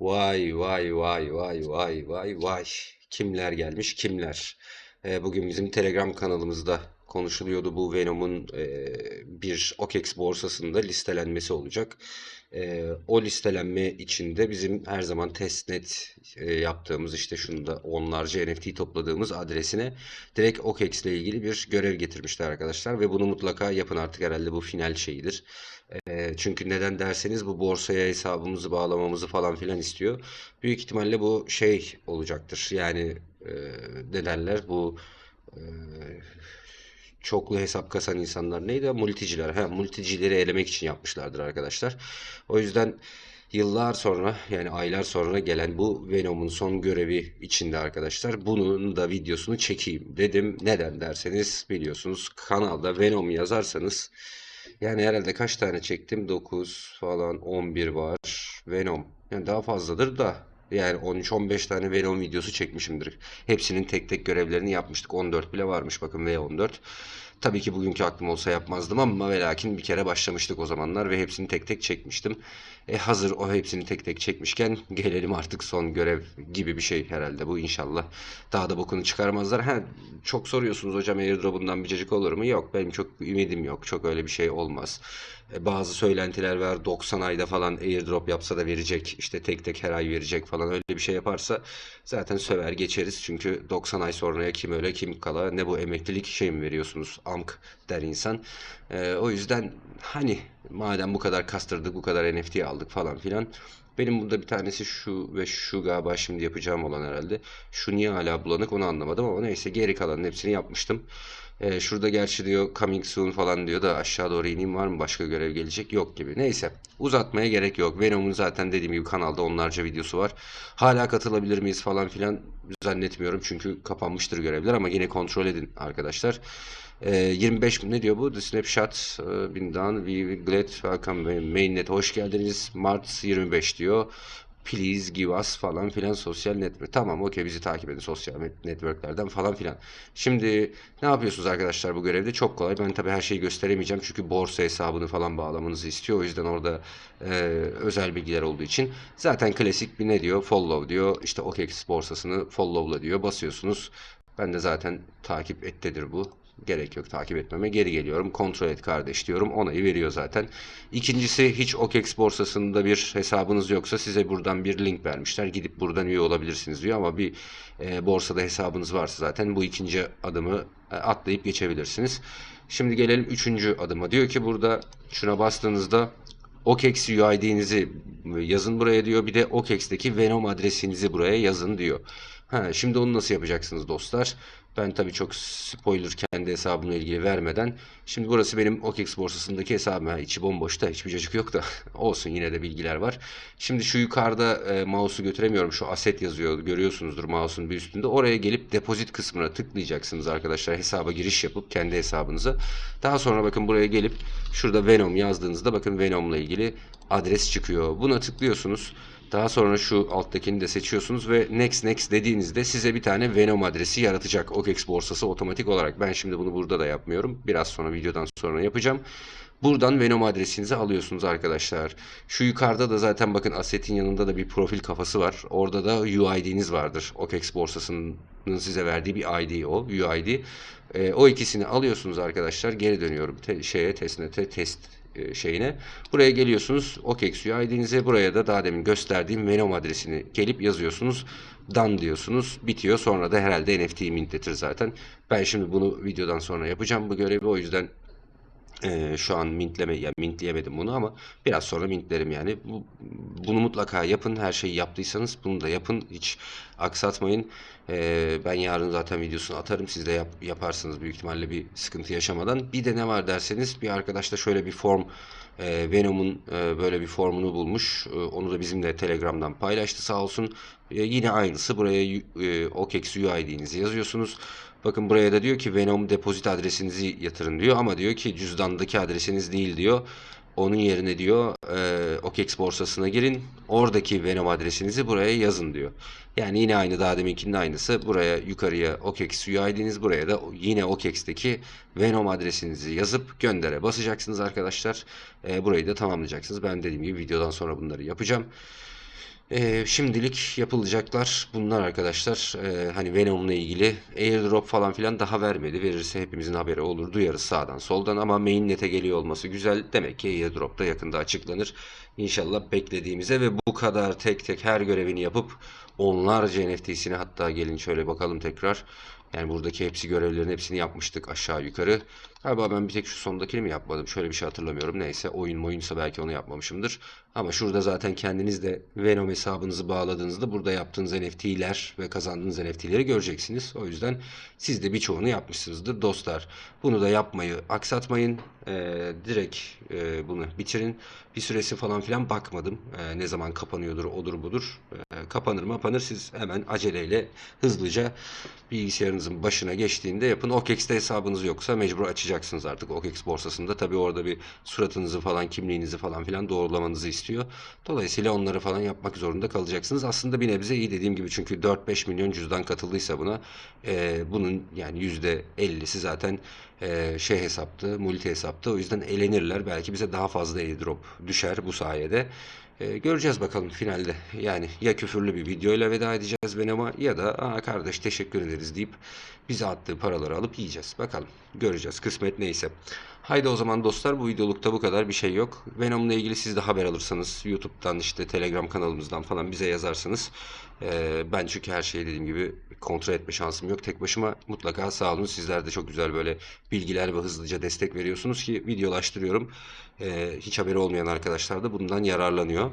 Vay vay vay vay vay vay vay. Kimler gelmiş kimler? Ee, bugün bizim Telegram kanalımızda konuşuluyordu bu Venom'un e, bir OKEX borsasında listelenmesi olacak. E, o listelenme içinde bizim her zaman testnet e, yaptığımız işte şunu da onlarca NFT topladığımız adresine direkt OKEX ile ilgili bir görev getirmişler arkadaşlar ve bunu mutlaka yapın artık herhalde bu final şeyidir. E, çünkü neden derseniz bu borsaya hesabımızı bağlamamızı falan filan istiyor. Büyük ihtimalle bu şey olacaktır. Yani e, ne derler bu e, çoklu hesap kasan insanlar neydi? Multiciler. Ha, multicileri elemek için yapmışlardır arkadaşlar. O yüzden yıllar sonra yani aylar sonra gelen bu Venom'un son görevi içinde arkadaşlar bunun da videosunu çekeyim dedim. Neden derseniz biliyorsunuz kanalda Venom yazarsanız yani herhalde kaç tane çektim? 9 falan 11 var. Venom. Yani daha fazladır da yani 13-15 tane Venom videosu çekmişimdir. Hepsinin tek tek görevlerini yapmıştık. 14 bile varmış bakın V14. Tabii ki bugünkü aklım olsa yapmazdım ama ve lakin bir kere başlamıştık o zamanlar ve hepsini tek tek çekmiştim. E hazır o hepsini tek tek çekmişken gelelim artık son görev gibi bir şey herhalde bu inşallah. Daha da bokunu çıkarmazlar. Ha, çok soruyorsunuz hocam airdrop'undan bir cacık olur mu? Yok benim çok ümidim yok. Çok öyle bir şey olmaz. E, bazı söylentiler var 90 ayda falan airdrop yapsa da verecek. işte tek tek her ay verecek falan öyle bir şey yaparsa zaten söver geçeriz. Çünkü 90 ay sonraya kim öyle kim kala ne bu emeklilik şey mi veriyorsunuz amk der insan. E, o yüzden hani madem bu kadar kastırdık bu kadar NFT aldık falan filan. Benim burada bir tanesi şu ve şu galiba şimdi yapacağım olan herhalde. Şu niye hala bulanık onu anlamadım ama neyse geri kalanın hepsini yapmıştım. Ee, şurada gerçi diyor coming soon falan diyor da aşağı doğru ineyim var mı başka görev gelecek yok gibi. Neyse uzatmaya gerek yok. Venom'un zaten dediğim gibi kanalda onlarca videosu var. Hala katılabilir miyiz falan filan zannetmiyorum çünkü kapanmıştır görevler ama yine kontrol edin arkadaşlar. Ee, 25 ne diyor bu? The Snapshot e, been done. We glad welcome mainnet. Hoş geldiniz. Mart 25 diyor. Please give us falan filan sosyal network. Tamam okey bizi takip edin sosyal networklerden falan filan. Şimdi ne yapıyorsunuz arkadaşlar bu görevde? Çok kolay. Ben tabii her şeyi gösteremeyeceğim. Çünkü borsa hesabını falan bağlamanızı istiyor. O yüzden orada e, özel bilgiler olduğu için. Zaten klasik bir ne diyor? Follow diyor. İşte OKEX borsasını follow'la diyor. Basıyorsunuz. Ben de zaten takip ettedir bu. Gerek yok takip etmeme. Geri geliyorum. Kontrol et kardeş diyorum. Onayı veriyor zaten. İkincisi hiç OKEX borsasında bir hesabınız yoksa size buradan bir link vermişler. Gidip buradan üye olabilirsiniz diyor ama bir e, borsada hesabınız varsa zaten bu ikinci adımı e, atlayıp geçebilirsiniz. Şimdi gelelim üçüncü adıma. Diyor ki burada şuna bastığınızda OKEX UID'nizi yazın buraya diyor. Bir de OKEX'teki Venom adresinizi buraya yazın diyor. Ha, şimdi onu nasıl yapacaksınız dostlar? Ben tabii çok spoiler kendi hesabımla ilgili vermeden. Şimdi burası benim OKEX borsasındaki hesabım. Ha, içi bomboş da hiçbir cacık yok da olsun yine de bilgiler var. Şimdi şu yukarıda e, mouse'u götüremiyorum. Şu aset yazıyor. Görüyorsunuzdur mouse'un bir üstünde. Oraya gelip depozit kısmına tıklayacaksınız arkadaşlar. Hesaba giriş yapıp kendi hesabınıza. Daha sonra bakın buraya gelip şurada Venom yazdığınızda bakın Venom'la ilgili adres çıkıyor. Buna tıklıyorsunuz. Daha sonra şu alttakini de seçiyorsunuz ve next next dediğinizde size bir tane Venom adresi yaratacak OKEX borsası otomatik olarak. Ben şimdi bunu burada da yapmıyorum. Biraz sonra videodan sonra yapacağım. Buradan Venom adresinizi alıyorsunuz arkadaşlar. Şu yukarıda da zaten bakın asetin yanında da bir profil kafası var. Orada da UID'niz vardır. OKEX borsasının size verdiği bir ID o. UID. E, o ikisini alıyorsunuz arkadaşlar. Geri dönüyorum te, şeye testnete test şeyine. Buraya geliyorsunuz. OKEX UID'nize buraya da daha demin gösterdiğim Venom adresini gelip yazıyorsunuz. Dan diyorsunuz. Bitiyor. Sonra da herhalde NFT'yi mintletir zaten. Ben şimdi bunu videodan sonra yapacağım bu görevi. O yüzden ee, şu an mintleme, ya mintleyemedim bunu ama biraz sonra mintlerim yani. Bu, bunu mutlaka yapın. Her şeyi yaptıysanız bunu da yapın. Hiç aksatmayın. Ee, ben yarın zaten videosunu atarım. Siz de yap, yaparsınız büyük ihtimalle bir sıkıntı yaşamadan. Bir de ne var derseniz bir arkadaş da şöyle bir form e, Venom'un e, böyle bir formunu bulmuş. E, onu da bizimle Telegram'dan paylaştı sağ olsun. E, yine aynısı buraya e, OKEX UID'nizi yazıyorsunuz. Bakın buraya da diyor ki Venom depozit adresinizi yatırın diyor ama diyor ki cüzdandaki adresiniz değil diyor. Onun yerine diyor e, OKEX borsasına girin. Oradaki Venom adresinizi buraya yazın diyor. Yani yine aynı daha deminkinin aynısı. Buraya yukarıya OKEX UID'niz buraya da yine OKEX'teki Venom adresinizi yazıp göndere basacaksınız arkadaşlar. E, burayı da tamamlayacaksınız. Ben dediğim gibi videodan sonra bunları yapacağım. Ee, şimdilik yapılacaklar bunlar arkadaşlar. Ee, hani Venom'la ilgili airdrop falan filan daha vermedi. Verirse hepimizin haberi olur. Duyarız sağdan soldan ama mainnet'e geliyor olması güzel. Demek ki airdrop da yakında açıklanır. İnşallah beklediğimize ve bu kadar tek tek her görevini yapıp onlarca NFT'sini hatta gelin şöyle bakalım tekrar. Yani buradaki hepsi görevlerin hepsini yapmıştık aşağı yukarı. Galiba ben bir tek şu sondakini mi yapmadım? Şöyle bir şey hatırlamıyorum. Neyse oyun oyunsa belki onu yapmamışımdır. Ama şurada zaten kendiniz de Venom hesabınızı bağladığınızda burada yaptığınız NFT'ler ve kazandığınız NFT'leri göreceksiniz. O yüzden siz de birçoğunu yapmışsınızdır dostlar. Bunu da yapmayı aksatmayın. Ee, direkt e, bunu bitirin. Bir süresi falan filan bakmadım. Ee, ne zaman kapanıyordur, odur budur. Ee, kapanır mı kapanır siz hemen aceleyle hızlıca bilgisayarınızın başına geçtiğinde yapın. OKEX'te hesabınız yoksa mecbur açacaksınız artık OKEX borsasında. Tabi orada bir suratınızı falan kimliğinizi falan filan doğrulamanızı istiyor. Dolayısıyla onları falan yapmak zorunda kalacaksınız. Aslında bir nebze iyi dediğim gibi çünkü 4-5 milyon cüzdan katıldıysa buna e, bunun yani %50'si zaten e, şey hesaptı, multi hesaptı. O yüzden elenirler. Belki bize daha fazla airdrop düşer bu sayede. E, göreceğiz bakalım finalde. Yani ya küfürlü bir videoyla veda edeceğiz Venom'a ya da Aa, kardeş teşekkür ederiz deyip bize attığı paraları alıp yiyeceğiz. Bakalım göreceğiz kısmet neyse. Haydi o zaman dostlar bu videolukta bu kadar bir şey yok. Venom'la ilgili siz de haber alırsanız YouTube'dan işte Telegram kanalımızdan falan bize yazarsınız. E, ben çünkü her şeyi dediğim gibi kontrol etme şansım yok. Tek başıma mutlaka sağ olun. Sizler de çok güzel böyle bilgiler ve hızlıca destek veriyorsunuz ki videolaştırıyorum. E, hiç haberi olmayan arkadaşlar da bundan yararlanıyor.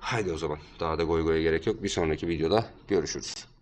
Haydi o zaman daha da goy goya gerek yok. Bir sonraki videoda görüşürüz.